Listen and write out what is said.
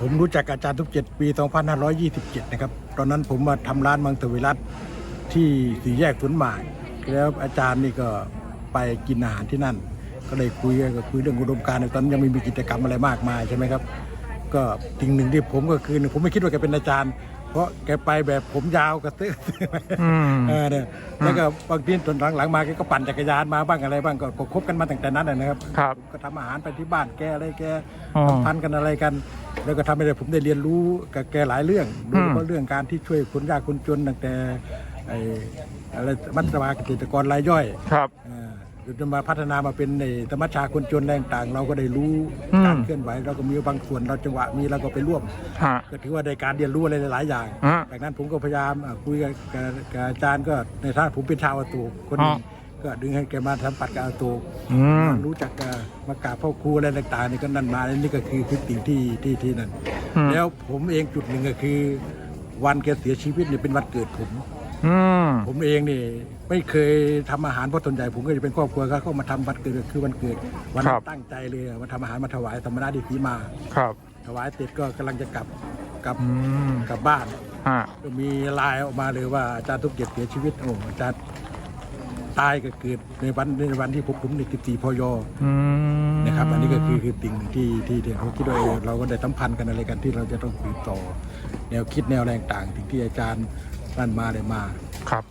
ผมรู้จักอาจารย์ทุกเจ็ดปี 2527 นะครับ ตอนนั้นผมมาทำร้านมังสวิรัตที่สี่แยกสวนหมากแล้วอาจารย์นี่ก็ไปกินอาหารที่นั่น ก็เลยคุยก็คุยเรื่องอุดมการณ์ตอนนั้นยังไม่มีกิจกรรมอะไรมากมายใช่ไหมครับ ก็สิ่งหนึ่งที่ผมก็คือผมไม่คิดว่าแกเป็นอาจารย์ เพราะแกไปแบบผมยาวกระเตื้ออืม เออเนี่ยแล้วก็บางทีตอนหลังๆมาแกก็ปั่นจักรยานมาบ้างอะไรบ้างก็ก็คบกันมาตั้งแต่นั้นนะนะครับครับก็ทำอาหารไปที่บ้านแกอะไรแกอ๋อทำพันกันอะไรกัน แล้วก็ทำให้ได้ผมได้เรียนรู้กับแกหลายเรื่องโดยเฉพาะเรื่องการที่ช่วยคนยากคนจนตั้งแต่ไอ้อะไรมัตตวาเกษตรกรรายย่อย ครับ เอ่อ จนมาพัฒนามาเป็นในธรรมชาคนจนแรงต่างเราก็ได้รู้อืม การเคลื่อนไหวเราก็มีบางส่วนเราจังหวะมีเราก็ไปร่วม ฮะ ก็ถือว่าได้การเรียนรู้อะไรหลาย ๆ อย่าง ฮะจากนั้นผมก็พยายามอะคุยกับกับกับอาจารย์ก็ในฐานะผมเป็นชาวอาตูคนหนึงอ๋อก็ดึงให้แกมาทำปัดกับอาตู อืม รู้จักกับมากราบพ่อครูอะไรต่างๆนี่ก็นั่นมานี่ก็คือคือสิ่งที่ที่ที่นั่น อืม แล้วผมเองจุดหนึ่งก็คือ วันแกเสียชีวิตเนี่ยเป็นวันเกิดผม อืมผมเองนี่ไม่เคยทำอาหารเพราะส่วนใหญ่ผมก็จะเป็นครอบครัวก็เข้ามาทำวันเกิดคือวันเกิดวันนั้นตั้งใจเลยมาทำอาหารมาถวายธรรมนาดีสีมา ครับถวายเสร็จก็กำลังจะกลับกลับอืมกลับบ้าน ฮะก็มีไลน์ออกมาเลยว่าอาจารย์ทุกเกียรติเสียชีวิตโอ้อาจารย์ตายก็เกิดในวันในวันที่พบผมใน14พยอืมนะครับ อันนี้ก็คือคือสิ่งหนึ่งที่ที่ที่เราคิดว่าเออเราก็ได้สัมพันธ์กันอะไรกันที่เราจะต้องคุยต่อ แนวคิดแนวแรงต่างสิ่งที่อาจารย์ นั่นมาได้มา ครับ